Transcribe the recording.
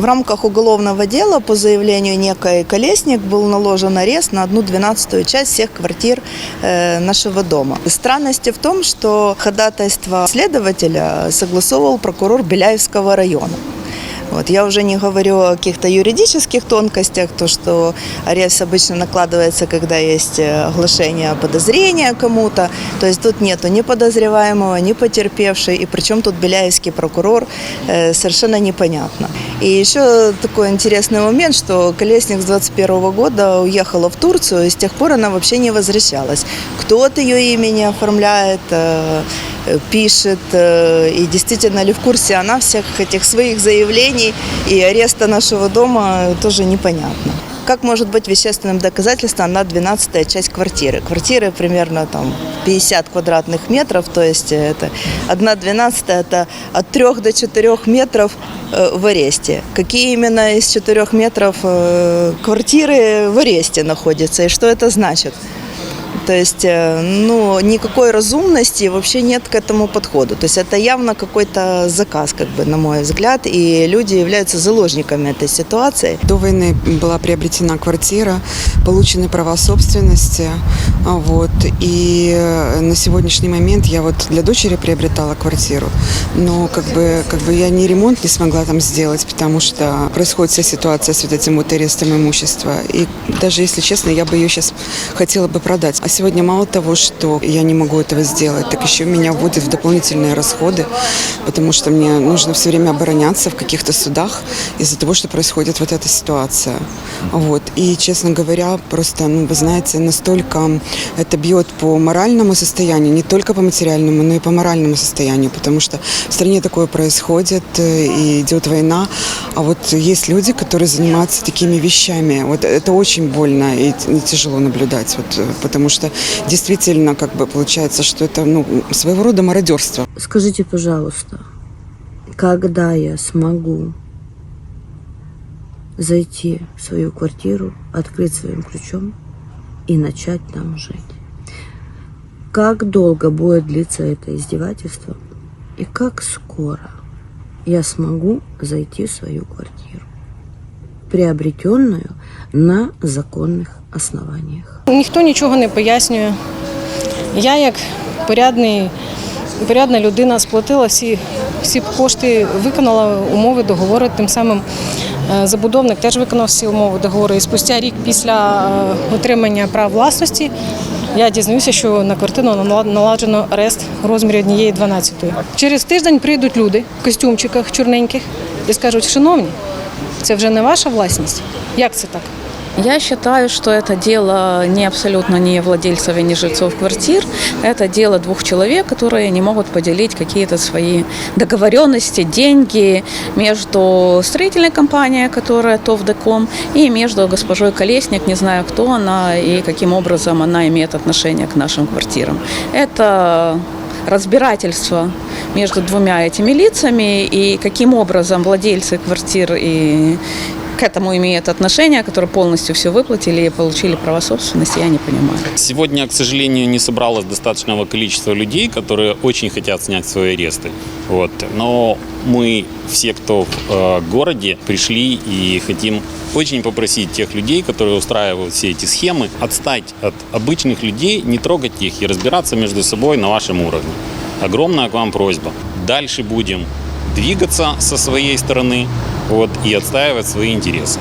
В рамках уголовного дела по заявлению некой Колесник был наложен арест на одну двенадцатую часть всех квартир э, нашего дома. Странность в том, что ходатайство следователя согласовывал прокурор Беляевского района. Вот. Я уже не говорю о каких-то юридических тонкостях, то, что арест обычно накладывается, когда есть э, оглашение подозрения кому-то. То есть тут нету ни подозреваемого, ни потерпевшей. И причем тут Беляевский прокурор, э, совершенно непонятно. И еще такой интересный момент, что Колесник с 21 года уехала в Турцию, и с тех пор она вообще не возвращалась. Кто от ее имени оформляет, э, пишет, э, и действительно ли в курсе она всех этих своих заявлений и ареста нашего дома, тоже непонятно. Как может быть вещественным доказательством на 12 часть квартиры? Квартиры примерно там 50 квадратных метров, то есть это 1 12 это от 3 до 4 метров э, в аресте. Какие именно из 4 метров э, квартиры в аресте находятся и что это значит? То есть, э, ну, никакой разумности вообще нет к этому подходу. То есть это явно какой-то заказ, как бы, на мой взгляд, и люди являются заложниками этой ситуации. До войны была приобретена квартира, получены права собственности, вот, и э, на сегодняшний момент я вот для дочери приобретала квартиру, но как бы, как бы я ни ремонт не смогла там сделать, потому что происходит вся ситуация с вот этим вот арестом имущества, и даже если честно, я бы ее сейчас хотела бы продать. А сегодня мало того, что я не могу этого сделать, так еще меня вводят в дополнительные расходы, потому что мне нужно все время обороняться в каких-то судах из-за того, что происходит вот эта ситуация. Вот. И, честно говоря, просто, ну, вы знаете, настолько это бьет по моральному состоянию, не только по материальному, но и по моральному состоянию, потому что в стране такое происходит, э, и идет война, а вот есть люди, которые занимаются такими вещами. Вот это очень больно и тяжело наблюдать, вот, э, потому что действительно, как бы получается, что это ну, своего рода мародерство. Скажите, пожалуйста, когда я смогу зайти в свою квартиру, открыть своим ключом и начать там жить? Как долго будет длиться это издевательство? И как скоро я смогу зайти в свою квартиру, приобретенную на законных основаниях? Ніхто нічого не пояснює. Я, як порядний, порядна людина, сплатила всі, всі кошти, виконала умови договору. Тим самим е, забудовник теж виконав всі умови договору. І спустя рік після е, отримання прав власності я дізнаюся, що на квартиру наладжено арест у розмірі однієї дванадцятої. Через тиждень прийдуть люди в костюмчиках чорненьких і скажуть, шановні, це вже не ваша власність. Як це так? Я считаю, что это дело не абсолютно не владельцев и не жильцов квартир. Это дело двух человек, которые не могут поделить какие-то свои договоренности, деньги между строительной компанией, которая ТОВДКом, и между госпожой Колесник, не знаю, кто она и каким образом она имеет отношение к нашим квартирам. Это разбирательство между двумя этими лицами и каким образом владельцы квартир и к этому имеют отношение, которые полностью все выплатили и получили права собственности, я не понимаю. Сегодня, к сожалению, не собралось достаточного количества людей, которые очень хотят снять свои аресты. Вот. Но мы, все, кто в э, городе, пришли и хотим очень попросить тех людей, которые устраивают все эти схемы, отстать от обычных людей, не трогать их и разбираться между собой на вашем уровне. Огромная к вам просьба. Дальше будем двигаться со своей стороны вот, и отстаивать свои интересы.